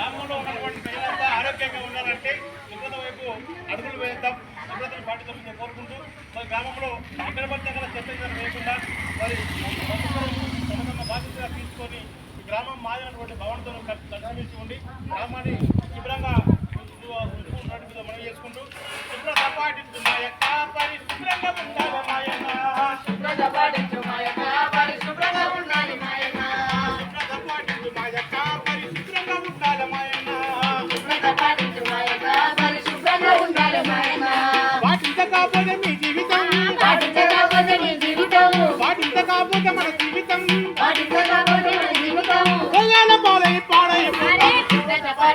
గ్రామంలో ఉన్నటువంటి ప్రజలంతా ఆరోగ్యంగా ఉండాలంటే శుభ్రత వైపు అడుగులు వేద్దాం. శుభ్రతను నేను కోరుకుంటూ మరి గ్రామంలో ఎక్కడ పడితే అక్కడ చెత్త వేయకుండా మరి తమ తమ బాధ్యతగా తీసుకొని గ్రామం మారినటువంటి భవనంతో కలిసి ఉండి గ్రామాన్ని శుభ్రంగా ఉన్నట్టు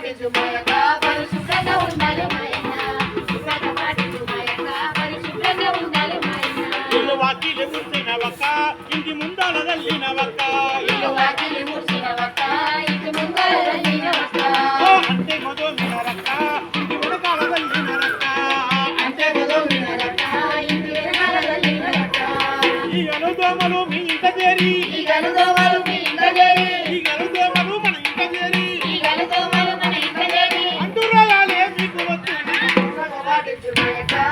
ఉండాలి శుభ్రత ఉండాలి ఇల్లు వాకిలి ఇంటి ఇల్లు వాకిలి అంటే వెనకాల ఈ అనుదోమలు మీ ఇంట చేరి ఈ మీ ఇంట చేరి Rocket to my